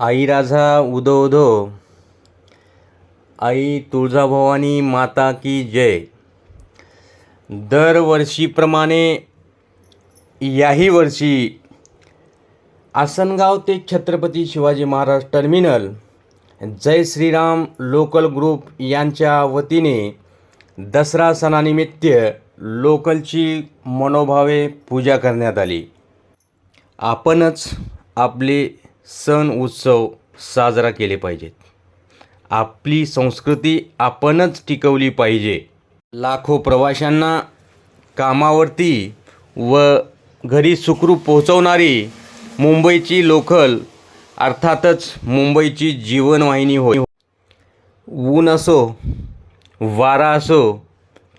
आई राजा उदो उदो। आई तुळजाभवानी माता की जय। दरवर्षीप्रमाणे याही वर्षी आसनगाव ते Chhatrapati Shivaji Maharaj terminal Jai Shriram local group यांच्या वतीने दसरा सणानिमित्त लोकलची मनोभावे पूजा करण्यात आली. आपणच आपले सण उत्सव साजरा केले पाहिजेत. आपली संस्कृती आपणच टिकवली पाहिजे. लाखो प्रवाशांना कामावरती व घरी सुखरूप पोहोचवणारी मुंबईची लोकल अर्थातच मुंबईची जीवनवाहिनी होय. ऊन असो वारा असो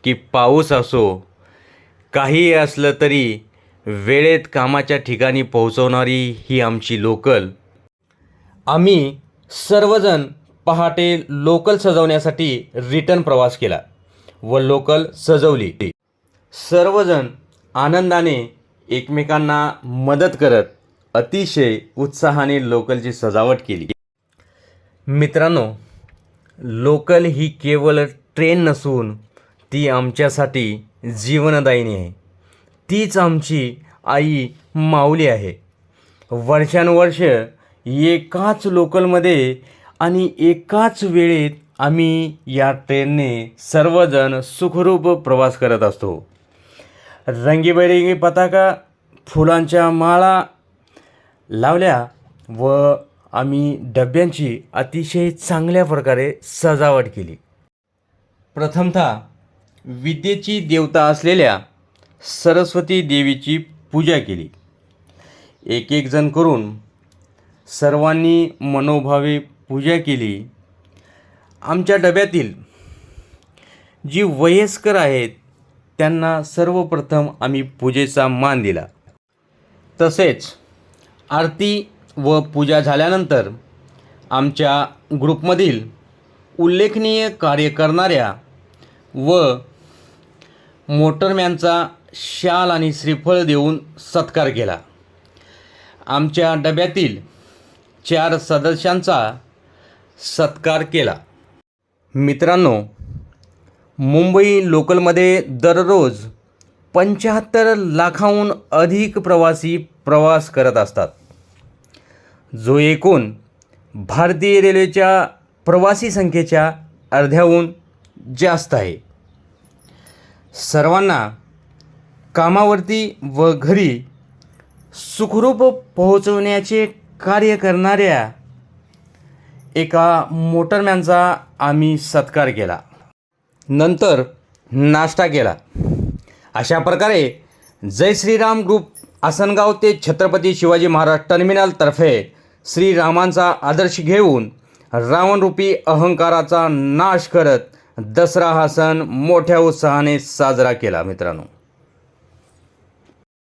की पाऊस असो काहीही असलं तरी वेळेत कामाच्या ठिकाणी पोहोचवणारी ही आमची लोकल. आम्ही सर्वजण पहाटे लोकल सजवण्यासाठी रिटर्न प्रवास केला व लोकल सजवली. सर्वजण आनंदाने एकमेकांना मदत करत अतिशय उत्साहाने लोकलची सजावट केली. मित्रांनो लोकल ही केवळ ट्रेन नसून ती आमच्यासाठी जीवनदायिनी आहे. तीच आमची आई माऊली आहे. वर्षानुवर्ष एकाच लोकलमध्ये आणि एकाच वेळेत आम्ही या ट्रेनने सर्वजण सुखरूप प्रवास करत असतो. रंगीबेरंगी पताका फुलांच्या माळा लावल्या व आम्ही डब्यांची अतिशय चांगल्या प्रकारे सजावट केली. प्रथमतः विद्येची देवता असलेल्या सरस्वती देवीची पूजा केली. एक एक जण करून सर्वांनी मनोभावे पूजा केली. आमच्या डब्यातील जी वयस्कर आहेत त्यांना सर्वप्रथम आम्ही पूजेचा मान दिला. तसेच आरती व पूजा झाल्यानंतर आमच्या ग्रुपमधील उल्लेखनीय कार्य करणाऱ्या व मोटरमॅनचा शाल आणि श्रीफळ देऊन सत्कार केला. आमच्या डब्यातील चार सदस्यांचा सत्कार केला. मित्रांनो मुंबई लोकलमध्ये दररोज पंच्याहत्तर लाखाहून अधिक प्रवासी प्रवास करत असतात. जो एकूण भारतीय रेल्वेच्या प्रवासी संख्येच्या अर्ध्याहून जास्त आहे. सर्वांना कामावरती व घरी सुखरूप पोहोचवण्याचे कार्य करणाऱ्या एका मोटरमॅनचा आम्ही सत्कार केला. नंतर नाश्ता केला. अशा प्रकारे जय श्रीराम ग्रुप आसनगाव ते छत्रपती शिवाजी महाराज टर्मिनलतर्फे श्रीरामांचा आदर्श घेऊन रावणरूपी अहंकाराचा नाश करत दसरा हा सण मोठ्या उत्साहाने साजरा केला मित्रांनो.